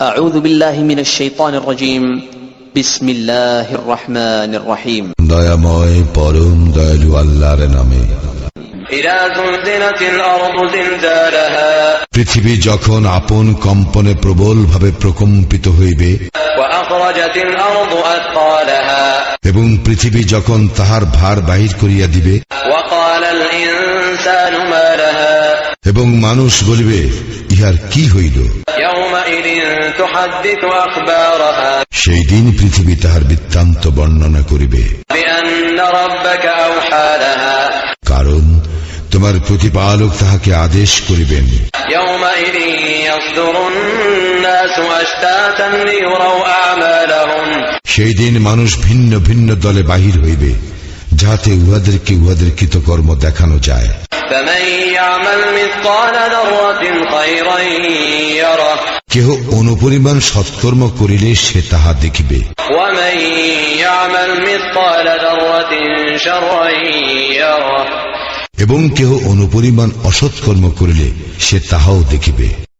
أعوذ بالله من الشيطان الرجيم بسم الله الرحمن الرحيم দয়াময় পরম দয়ালু আল্লাহর নামে إذا زلزلت الأرض زلزالها পৃথিবী যখন আপন কম্পনে প্রবলভাবে প্রকম্পিত হইবে وأخرجت الأرض أثقالها এবং পৃথিবী যখন তাহার ভার বাহির করিয়া দিবে وقال الإنسان ما لها এবং মানুষ বলিবে ইহার কি হইল? সেই দিন পৃথিবী তাহার বৃত্তান্ত বর্ণনা করিবে। কারণ তোমার প্রতিপালক তাহাকে আদেশ করিবেন। সেই দিন মানুষ ভিন্ন ভিন্ন দলে বাহির হইবে যাহাতে উহাদেরকে উহাদের কৃতকর্ম দেখানো যায়। কেহ অনুপরিমাণ সৎকর্ম করিলে সে তাহা দেখিবে। এবং কেহ অনুপরিমাণ অসৎকর্ম করিলে সে তাহাও দেখিবে।